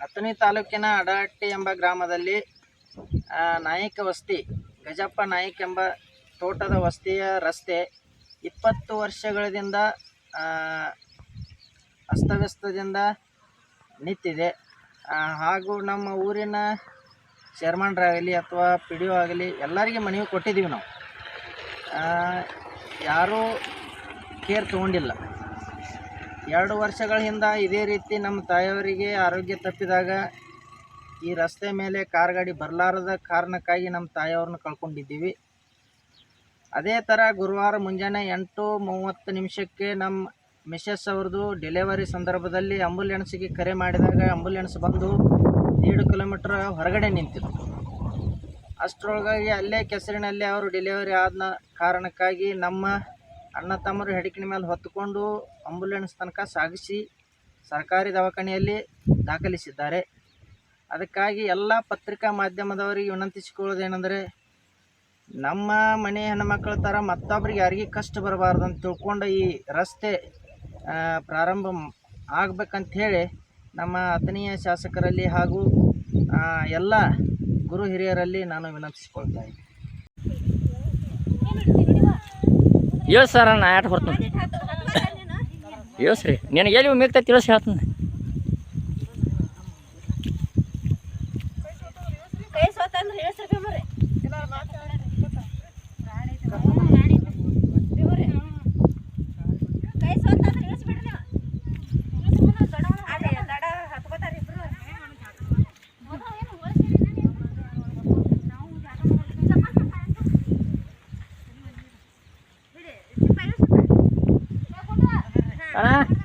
ಅಥಣಿ ತಾಲೂಕಿನ ಅಡಹಟ್ಟಿ ಎಂಬ ಗ್ರಾಮದಲ್ಲಿ ನಾಯಕ ವಸ್ತಿ, ಗಜಪ್ಪ ನಾಯಕ್ ಎಂಬ ತೋಟದ ವಸ್ತಿಯ ರಸ್ತೆ ಇಪ್ಪತ್ತು ವರ್ಷಗಳಿಂದ ಅಸ್ತವ್ಯಸ್ತದಿಂದ ನಿಂತಿದೆ. ಹಾಗೂ ನಮ್ಮ ಊರಿನ ಚೇರ್ಮನ್ರಾಗಲಿ ಅಥವಾ ಪಿ ಡಿ ಒ ಆಗಲಿ ಎಲ್ಲರಿಗೆ ಮನವಿ ಕೊಟ್ಟಿದ್ದೀವಿ ನಾವು. ಯಾರೂ ಕೇರ್ ತೊಗೊಂಡಿಲ್ಲ. ಎರಡು ವರ್ಷಗಳ ಹಿಂದೆ ಇದೇ ರೀತಿ ನಮ್ಮ ತಾಯಿಯವರಿಗೆ ಆರೋಗ್ಯ ತಪ್ಪಿದಾಗ ಈ ರಸ್ತೆ ಮೇಲೆ ಕಾರ್ ಗಾಡಿ ಬರಲಾರದ ಕಾರಣಕ್ಕಾಗಿ ನಮ್ಮ ತಾಯಿಯವ್ರನ್ನ ಕಳ್ಕೊಂಡಿದ್ದೀವಿ. ಅದೇ ಥರ ಗುರುವಾರ ಮುಂಜಾನೆ ಎಂಟು ಮೂವತ್ತು ನಿಮಿಷಕ್ಕೆ ನಮ್ಮ ಮಿಸ್ಸಸ್ ಅವ್ರದ್ದು ಡೆಲಿವರಿ ಸಂದರ್ಭದಲ್ಲಿ ಆಂಬುಲೆನ್ಸ್ಗೆ ಕರೆ ಮಾಡಿದಾಗ ಆಂಬುಲೆನ್ಸ್ ಬಂದು ಎರಡು ಕಿಲೋಮೀಟ್ರ್ ಹೊರಗಡೆ ನಿಂತಿತ್ತು ಅಷ್ಟರೊಳಗಾಗಿ ಅಲ್ಲೇ ಕೆಸರಿನಲ್ಲಿ ಅವರು ಡೆಲಿವರಿ ಆದ ಕಾರಣಕ್ಕಾಗಿ ನಮ್ಮ ಅಣ್ಣ ತಮ್ಮರು ಹೆಡಕಿನ ಮೇಲೆ ಹೊತ್ತುಕೊಂಡು ಆಂಬುಲೆನ್ಸ್ ತನಕ ಸಾಗಿಸಿ ಸರ್ಕಾರಿ ದವಾಖಾನೆಯಲ್ಲಿ ದಾಖಲಿಸಿದ್ದಾರೆ. ಅದಕ್ಕಾಗಿ ಎಲ್ಲ ಪತ್ರಿಕಾ ಮಾಧ್ಯಮದವರಿಗೆ ವಿನಂತಿಸಿಕೊಳ್ಳೋದೇನೆಂದರೆ ನಮ್ಮ ಮನೆ ಹೆಣ್ಮಕ್ಳ ಥರ ಮತ್ತೊಬ್ಬರಿಗೆ ಯಾರಿಗೆ ಕಷ್ಟ ಬರಬಾರ್ದು ಅಂತ ತಿಳ್ಕೊಂಡು ಈ ರಸ್ತೆ ಪ್ರಾರಂಭ ಆಗಬೇಕಂಥೇಳಿ ನಮ್ಮ ಅತನೀಯ ಶಾಸಕರಲ್ಲಿ ಹಾಗೂ ಎಲ್ಲ ಗುರು ಹಿರಿಯರಲ್ಲಿ ನಾನು ವಿನಂತಿಸಿಕೊಳ್ತಾ ಇದ್ದೀನಿ. ಹೇಳಿ ಸರ ನಾ ಆಟ ಕೊಡ್ತೀನಿ ಯೋಸ್ರಿ ನಿನಗೆ ಎಲ್ಲಿ ಮಿಗ್ತೈತಿ ತಿಳಿಸಿ ಹೇಳ್ತೀನಿ. ಕೈ đó.